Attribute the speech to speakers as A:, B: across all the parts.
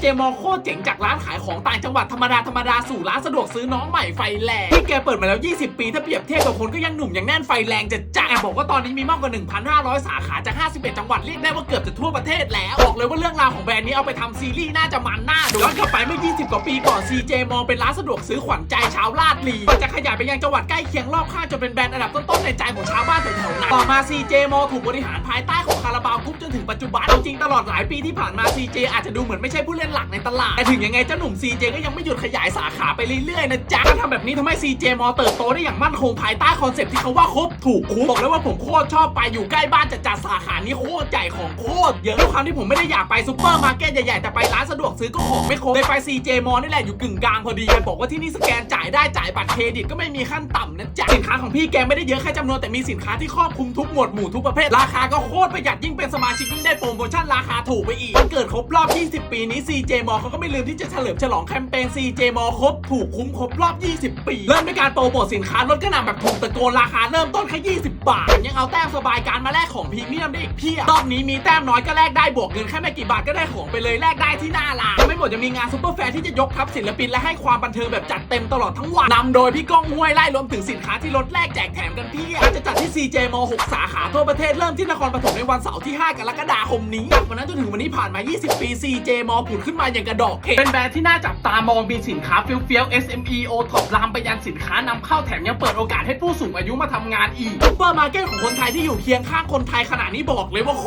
A: เจมอโคตรเจ๋งจากร้านขายของต่างจังหวัดธรรมดาธรรมดาสู่ร้านสะดวกซื้อน้องใหม่ไฟแรงที่แกเปิดมาแล้ว 20 ปีถ้าเปรียบเทียบกับคนก็ยังหนุ่มยังแน่นไฟแรงจะจ้าบอกว่าตอนนี้มีมากกว่า 1,500 สาขาจาก 51 จังหวัดเรียกได้ว่าเกือบจะทั่วประเทศแล้วบอกเลยว่าเรื่องราวของแบรนด์นี้เอาไปทำซีรีส์น่าจะมันน่าดูย้อนกลับ เมื่อ 20 กว่าปีก่อน CJ มองเป็นร้านสะดวกซื้อขวัญใจชาวลาดลีก่อนจะขยายไปยังจังหวัดใกล้เคียงรอบข้างจนเป็นแบรนด์อันดับต้นๆในใจของชาวบ้านแถวๆนั้นต่อมา CJ มอถูกบริหารภายใต้ของคาราบาวกรุ๊ปจนถึงปัจจุบันจริงตลอดหลายปีที่ผ่านมา CJ อาจจะดูเหมือนไม่ใช่ผู้เล่นหลักในตลาดแต่ถึงยังไงเจ้าหนุ่ม CJ ก็ยังไม่หยุดขยายสาขาไปเรื่อยๆนะจ๊ะการทำแบบนี้ทำให้ CJ มอเติบโตได้อย่างมั่นคงภายใต้คอนเซ็ปต์ที่เขาว่าครบถูกคุ้มบอกเลยว่าผมโคตรชอบไปอยู่ใกล้บ้านจัดจัดสาขานี้โคตรใหญ่ของโคตรเยอะด้วยความที่ผมไม่ได้อยากไปซูเปอร์มาร์เก็ตใหญ่ๆแต่ไปร้านสะดวกซื้อก็ของไม่ครบเลยไป CJ มอนี่แหละอยู่กึ่งกลางพอดีแกบอกว่าที่นี่สแกนจ่ายได้จ่ายบัตรเครดิตก็ไม่มีขั้นต่ำนะจ๊ะสินค้าของพี่แกไม่ได้เยอะแค่จำนวนแต่มีสินค้าที่ครอบคลุมทุกหมวดหมู่ทุกประเภทราคาก็โคตรประหยัดยิ่งเป็นสมาชิกยิ่งได้โปรโมชั่นราคาถูกไปอีกวันเกิดครบรอบ 20 ปีนี้ CJ มอเขาก็ไม่ลืมที่จะเฉลิมฉลองแคมเปญ CJ มอครบถูกคุ้มครบรอบ 20 ปี เริ่มด้วยการโปรโมทสินค้าลดกระหน่ำแบบถูกตะโกนราคาเริ่มต้นแค่20 บาทยังเอาแต้มสบายการมาแลกของพรีเมียมได้อีกเพียบรอบนี้มีแต้มน้อยก็แลกได้บวกเงินแค่ไม่กี่บาทก็ได้ของไปเลยแลกได้ที่หน้าร้านยังไม่หมดยังมีงานซุปเปอร์แฟร์ที่จะยกทัพศิลปินและให้ความบันเทิงแบบจัดเต็มตลอดทั้งวันนำโดยพี่ก้องห้วยไล่รวมถึงสินค้าที่ลดแลกแจกแถมกันเพียบจะจัดที่ CJ ม6สาขาทั่วประเทศเริ่มที่นครปฐมในวันเสาร์ที่ 5 กรกฎาคมนี้จากวันนั้นจนถึงวันนี้ผ่านมา 20 ปี CJ มผุดขึ้นมาอย่างกระดอกเห็ดเป็นแบรนด์ที่น่าจับตามองมีสินค้าเฟี้ยวๆ SME O ท็อปลามไปยันสินค้านำเข้าแถมยังเปิดโอกาสให้ผู้สูงอายุมาทำงานอีกซุปเปอร์มาร์เก็ตของคนไทยที่อยู่เคียงข้างคนไทยขนาดนี้บอกเลยว่าโค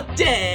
A: ตรเจ๋ง